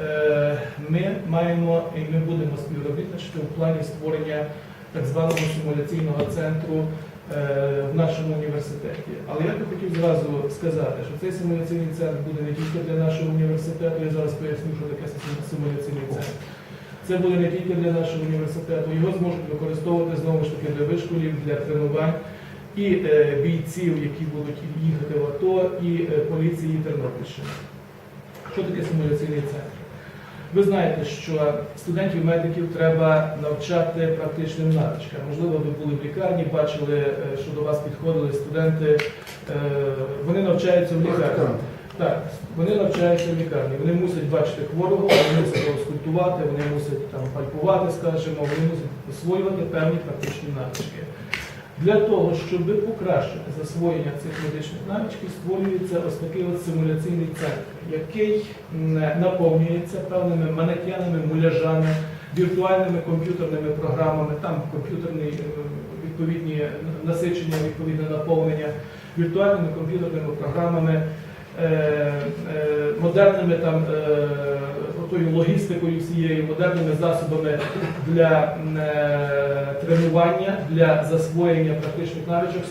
е, ми маємо і ми будемо співробітничати у плані створення так званого симуляційного центру е, в нашому університеті. Але я би хотів зразу сказати, що цей симуляційний центр буде не тільки для нашого університету, я зараз поясню, що таке симуляційний центр. Це буде не тільки для нашого університету, його зможуть використовувати знову ж таки для вишколів, для тренувань і е, бійців, які будуть їхати в АТО, і е, поліції Тернопільщини. Що таке симуляційний центр? Ви знаєте, що студентів-медиків треба навчати практичним навичкам. Можливо, ви були в лікарні, бачили, е, що до вас підходили студенти. е, Вони навчаються в лікарні. Так, вони навчаються в лікарні. Вони мусять бачити хворого, вони мусять розкультувати, вони мусять там пальпувати, скажімо, вони мусять освоювати певні практичні навички. Для того, щоб покращити засвоєння цих медичних навичків, створюється ось такий от симуляційний центр, який наповнюється певними манекенами, муляжами, віртуальними комп'ютерними програмами, там комп'ютерні е, відповідні насичення, відповідне наповнення, віртуальними комп'ютерними програмами, е, е, модерними там отою логістикою всією, модерними засобами для е, тренування, для засвоєння практичних навичок.